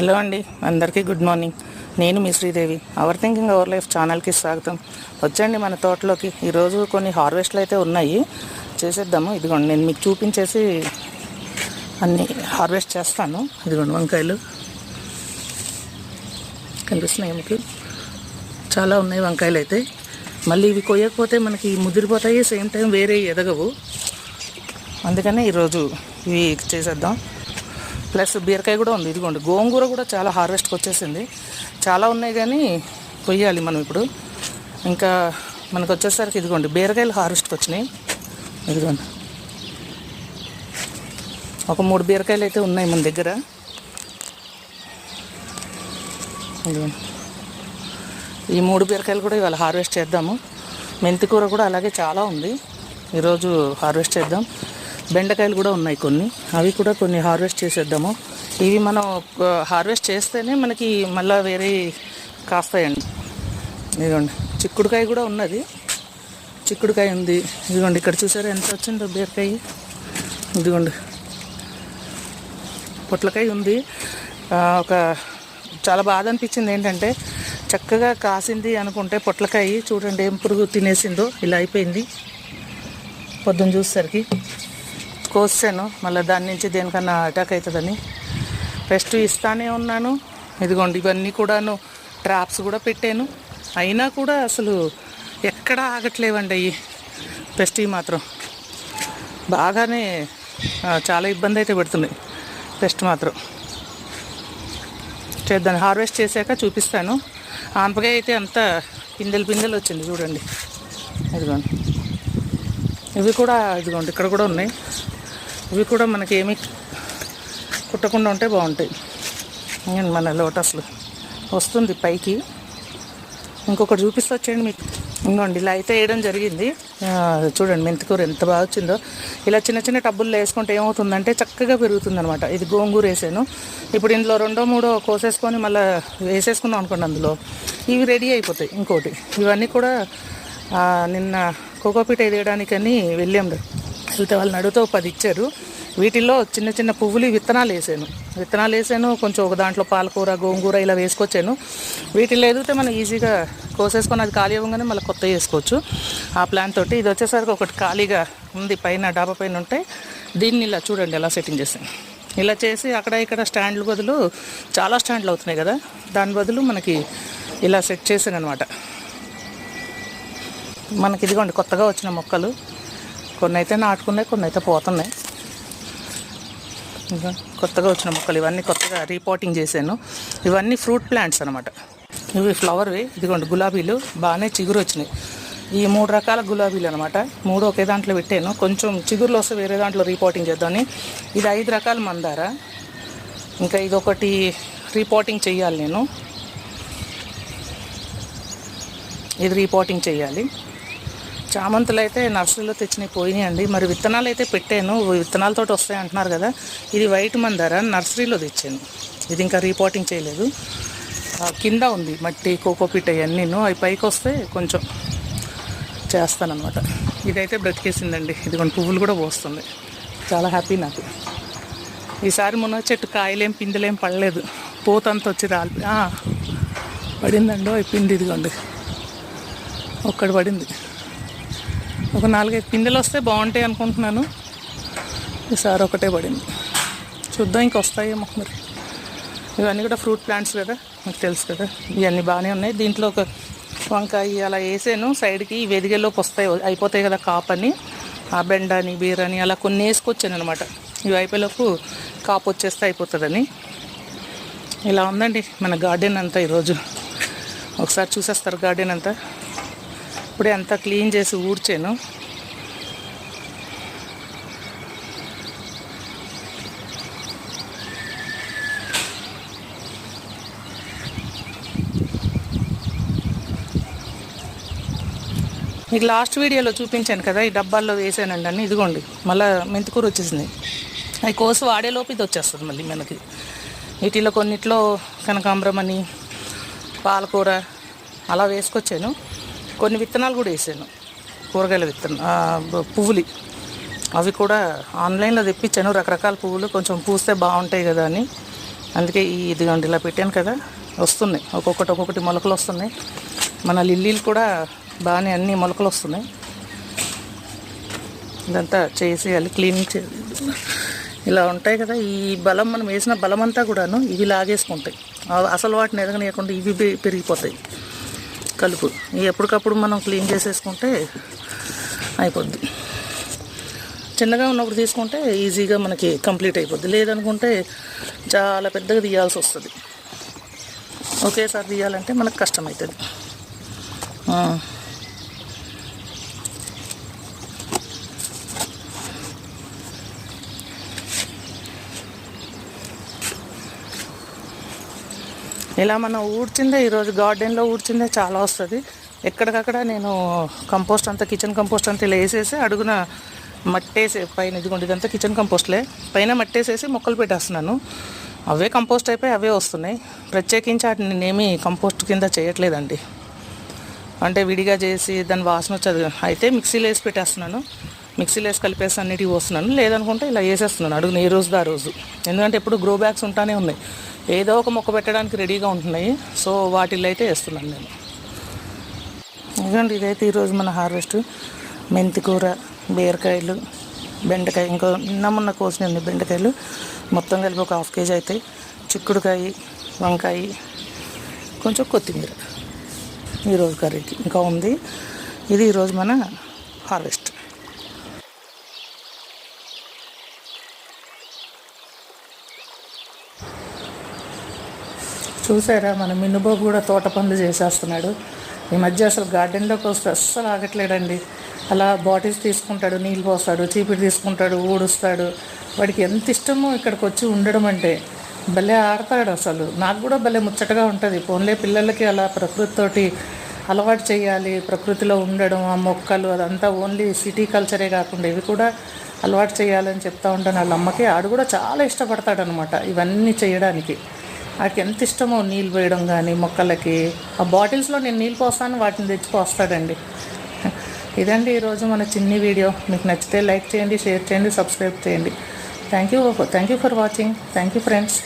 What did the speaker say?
Hello అండి అందరికీ good morning. నేను మీ Sridevi. Our thinking our life ఛానల్కి స్వాగతం. వచ్చండి మన తోటలోకి. ఈరోజు కొన్ని హార్వెస్ట్లు అయితే ఉన్నాయి. చేసేద్దాము. ఇదిగోండి నేను మీకు చూపించేసి అన్ని హార్వెస్ట్ చేస్తాను. ఇదిగోండి వంకాయలు. కనిపిస్తున్నాయి మీకు? చాలా ఉన్నాయి వంకాయలు అయితే. మళ్ళీ ఇవి కొయ్యకపోతే మనకి ముదిరిపోతాయి. సేమ్ టైం వేరే ఎదగవు. అందుకనే ఈరోజు ఇవి చేసేద్దాం. ప్లస్ బీరకాయ కూడా ఉంది. ఇదిగోండి గోంగూర కూడా చాలా హార్వెస్ట్కి వచ్చేసింది. చాలా ఉన్నాయి కానీ కొయ్యాలి మనం ఇప్పుడు. ఇంకా మనకు వచ్చేసరికి ఇదిగోండి బీరకాయలు హార్వెస్ట్కి వచ్చినాయి. ఇదిగోండి. ఒక మూడు బీరకాయలు అయితే ఉన్నాయి మన దగ్గర. ఇదిగోండి. ఈ మూడు బీరకాయలు కూడా ఇవాళ హార్వెస్ట్ చేద్దాము. మెంతికూర కూడా అలాగే చాలా ఉంది. ఈరోజు హార్వెస్ట్ చేద్దాం. బెండకాయలు కూడా ఉన్నాయి కొన్ని. అవి కూడా కొన్ని హార్వెస్ట్ చేసేద్దాము. ఇవి మనం హార్వెస్ట్ చేస్తేనే మనకి మళ్ళీ వేరే కాస్తాయండి. ఇదిగోండి. చిక్కుడుకాయ కూడా ఉన్నది. చిక్కుడుకాయ ఉంది. ఇదిగోండి ఇక్కడ చూసారా ఎంత వచ్చిందో బీరకాయ? ఇదిగోండి. పొట్లకాయ ఉంది. ఒక చాలా బాధ అనిపించింది ఏంటంటే చక్కగా కాసింది అనుకుంటే పొట్లకాయ చూడండి ఏం పురుగు తినేసిందో. ఇలా అయిపోయింది. పొద్దున్న చూసేసరికి. కోసాను మళ్ళీ దాని నుంచి దేనికన్నా అటాక్ అవుతుందని. పెస్ట్ ఇస్తానే ఉన్నాను. ఇదిగోండి ఇవన్నీ కూడాను ట్రాప్స్ కూడా పెట్టాను. అయినా కూడా అసలు ఎక్కడా ఆగట్లేవండి అవి పెస్ట్ మాత్రం. బాగానే చాలా ఇబ్బంది అయితే పెడుతుంది. పెస్ట్ మాత్రం. చేద్దాం. హార్వెస్ట్ చేశాక చూపిస్తాను. ఆనపకాయ అయితే అంత పిందెలు పిందెలు వచ్చింది చూడండి. ఇదిగోండి. ఇవి కూడా ఇదిగోండి ఇక్కడ కూడా ఉన్నాయి. ఇవి కూడా మనకి ఏమీ కుట్టకుండా ఉంటే బాగుంటాయి. మన లోటస్లు వస్తుంది పైకి. ఇంకొకటి చూపిస్తూ వచ్చేయండి మీకు. ఇంకోండి ఇలా అయితే వేయడం జరిగింది. చూడండి మెంతికూర ఎంత బాగా వచ్చిందో. ఇలా చిన్న చిన్న టబ్బుల్లో వేసుకుంటే ఏమవుతుందంటే చక్కగా పెరుగుతుంది అనమాట ఇది గోంగూర వేసాను. ఇప్పుడు ఇందులో రెండో మూడో కోసేసుకొని మళ్ళీ వేసేసుకున్నాం అనుకోండి అందులో. ఇవి రెడీ అయిపోతాయి ఇంకోటి. ఇవన్నీ కూడా నిన్న కోకోపీట వేయడానికని వెళ్ళాము వెళ్తే వాళ్ళని అడిగితే పది ఇచ్చారు. వీటిల్లో చిన్న చిన్న పువ్వులు విత్తనాలు వేసాను. విత్తనాలు వేసాను కొంచెం ఒక దాంట్లో పాలకూర గోంగూర ఇలా వేసుకొచ్చాను. వీటిల్లో ఎదిగితే మనం ఈజీగా కోసేసుకొని అది ఖాళీ అవ్వగానే మళ్ళీ కొత్త వేసుకోవచ్చు ఆ ప్లాన్ తోటి ఇది వచ్చేసరికి ఒకటి ఖాళీగా ఉంది పైన డాబా పైన ఉంటే దీన్ని ఇలా చూడండి ఎలా సెట్టింగ్ చేసాను ఇలా చేసి అక్కడ ఇక్కడ స్టాండ్లు బదులు చాలా స్టాండ్లు అవుతున్నాయి కదా దాని బదులు మనకి ఇలా సెట్ చేసాను అనమాట మనకి ఇదిగోండి కొత్తగా వచ్చిన మొక్కలు. కొన్ని అయితే నాటుకున్నాయి కొన్ని అయితే పోతున్నాయి. ఇంకా కొత్తగా వచ్చిన మొక్కలు ఇవన్నీ కొత్తగా రీపోటింగ్ చేశాను. ఇవన్నీ ఫ్రూట్ ప్లాంట్స్ అనమాట ఇవి ఫ్లవర్వి ఇదిగోండి గులాబీలు బాగానే చిగురు వచ్చినాయి. ఈ మూడు రకాల గులాబీలు అనమాట మూడు ఒకే దాంట్లో పెట్టాను. కొంచెం చిగురులు వస్తే వేరే దాంట్లో రీపోటింగ్ చేద్దామని. ఇది ఐదు రకాల మందార. ఇంకా ఇది ఒకటి రీపోటింగ్ చేయాలి నేను. ఇది రీపోటింగ్ చేయాలి చామంతులు అయితే నర్సరీలో తెచ్చినవి అండి మరి విత్తనాలు అయితే పెట్టాను విత్తనాలతో వస్తాయి అంటున్నారు కదా. ఇది వైట్ మందార నర్సరీలో తెచ్చాను. ఇది ఇంకా రీపోటింగ్ చేయలేదు. కింద ఉంది మట్టి కోకోపీట్ అవన్నీను. అవి పైకి వస్తే కొంచెం చేస్తానన్నమాట. ఇదైతే బ్రతికేసిందండి. ఇదిగోండి పువ్వులు కూడా పోస్తుంది. చాలా హ్యాపీ నాకు. ఈసారి మొన్న చెట్టు కాయలేం పిందెలేం పడలేదు. పూతంత వచ్చి రాలి పడిందండి ఓ పిండి ఇదిగోండి. ఒక్కడు పడింది. ఒక నాలుగైదు పిందెలు వస్తే బాగుంటాయి అనుకుంటున్నాను. ఈసారి ఒకటే పడింది. చూద్దాం ఇంక వస్తాయేమో మరి. ఇవన్నీ కూడా ఫ్రూట్ ప్లాంట్స్ కదా మీకు తెలుసు కదా. ఇవన్నీ బాగానే ఉన్నాయి. దీంట్లో ఒక వంకాయ అలా వేసాను. సైడ్కి ఇవి ఎదిగేలోకి వస్తాయి అయిపోతాయి కదా కాపని. ఆ బెండని బీరని అలా కొన్ని వేసుకొచ్చాను అనమాట ఇవి అయిపోయేలోపు కాపు వచ్చేస్తే అయిపోతుందని. ఇలా ఉందండి మన గార్డెన్ అంతా ఈరోజు. ఒకసారి చూసేస్తారు గార్డెన్ అంతా. ఇప్పుడే అంతా క్లీన్ చేసి ఊడ్చాను. మీకు లాస్ట్ వీడియోలో చూపించాను కదా ఈ డబ్బాల్లో వేసానండి అని ఇదిగోండి మళ్ళీ మెంతికూర వచ్చేసింది. అవి కోసి వాడేలోపు ఇది వచ్చేస్తుంది మళ్ళీ మనకి. వీటిలో కొన్నిట్లో కనకాంబరం అని పాలకూర అలా వేసుకొచ్చాను. కొన్ని విత్తనాలు కూడా వేసాను. కూరగాయల విత్తనం పువ్వులు. అవి కూడా ఆన్లైన్లో తెప్పించాను. రకరకాల పువ్వులు కొంచెం పూస్తే బాగుంటాయి కదా అని. అందుకే ఈ ఇదిగోండి ఇలా పెట్టాను కదా. వస్తున్నాయి. ఒక్కొక్కటి ఒక్కొక్కటి మొలకలు వస్తున్నాయి. మన లిల్లీలు కూడా బాగానే అన్ని మొలకలు వస్తున్నాయి. ఇదంతా చేసేయాలి క్లీనింగ్ చేయాలి ఇలా ఉంటాయి కదా. ఈ బలం మనం వేసిన బలం అంతా కూడాను ఇవి లాగేసుకుంటాయి. అసలు వాటిని ఎదగనీయకుండా ఇవి పెరిగిపోతాయి. కలుపు. ఎప్పటికప్పుడు మనం క్లీన్ చేసేసుకుంటే అయిపోద్ది. చిన్నగా ఉన్నప్పుడు తీసుకుంటే ఈజీగా మనకి కంప్లీట్ అయిపోద్ది. లేదనుకుంటే చాలా పెద్దగా తీయాల్సి వస్తుంది. ఒకేసారి తీయాలంటే మనకు కష్టమవుతుంది. ఇలా మనం ఊడ్చిందే ఈరోజు గార్డెన్లో ఊడ్చిందే చాలా వస్తుంది. ఎక్కడికక్కడ నేను కంపోస్ట్ అంతా కిచెన్ కంపోస్ట్ అంతా ఇలా వేసేసి అడుగున మట్టేసే పైన ఇదిగోండి ఇదంతా కిచెన్ కంపోస్ట్లే. పైన మట్టేసేసి మొక్కలు పెట్టేస్తున్నాను. అవే కంపోస్ట్ అయిపోయి అవే వస్తున్నాయి. ప్రత్యేకించి వాటిని నేనేమి కంపోస్ట్ కింద చేయట్లేదండి. అంటే విడిగా చేసి దాని వాసన వచ్చేది. అయితే మిక్సీలో వేసి పెట్టేస్తున్నాను. మిక్సీలో వేసి కలిపేసి అన్నిటికీ పోస్తున్నాను. లేదనుకుంటే ఇలా వేసేస్తున్నాను. అడుగున ఏ రోజు ఆ రోజు. ఎందుకంటే ఎప్పుడు గ్రో బ్యాగ్స్ ఉంటానే ఉన్నాయి. ఏదో ఒక మొక్క పెట్టడానికి రెడీగా ఉంటున్నాయి. సో వాటిల్లో అయితే వేస్తున్నాను నేను. ఇదిగోండి ఇదైతే ఈరోజు మన హార్వెస్ట్. మెంతి కూర బీరకాయలు బెండకాయ ఇంకో నిన్న మొన్న కోసినవి బెండకాయలు మొత్తం కలిపి ఒక హాఫ్ కేజీ అవుతాయి చిక్కుడుకాయ వంకాయ కొంచెం కొత్తిమీర. ఈరోజు కర్రీకి. ఇంకా ఉంది. ఇది ఈరోజు మన హార్వెస్ట్. చూసారా? మన మిన్నుబాబు కూడా తోట పనులు చేసేస్తున్నాడు. ఈ మధ్య అసలు గార్డెన్లోకి వస్తే అస్సలు ఆగట్లేడండి. అలా బాటిల్స్ తీసుకుంటాడు నీళ్ళు పోస్తాడు చీపిడి తీసుకుంటాడు ఊడుస్తాడు. వాడికి ఎంత ఇష్టమో ఇక్కడికి వచ్చి ఉండడం అంటే భలే ఆడతాడు అసలు. నాకు కూడా భలే ముచ్చటగా ఉంటుంది. పోన్లే పిల్లలకి అలా ప్రకృతితోటి అలవాటు చేయాలి ప్రకృతిలో ఉండడం ఆ మొక్కలు అదంతా ఓన్లీ సిటీ కల్చరే కాకుండా ఇవి కూడా అలవాటు చేయాలని చెప్తా ఉంటాను. వాళ్ళ అమ్మకి ఆడు కూడా చాలా ఇష్టపడతాడనమాట ఇవన్నీ చేయడానికి. నాకు ఎంత ఇష్టమో నీళ్ళు పోయడం కానీ మొక్కలకి. ఆ బాటిల్స్లో నేను నీళ్ళు పోస్తాను వాటిని తెచ్చి పోస్తాడండి. ఇదండి ఈరోజు మన చిన్ని వీడియో. మీకు నచ్చితే లైక్ చేయండి షేర్ చేయండి సబ్స్క్రైబ్ చేయండి. Thank you thank you for watching. Thank you friends.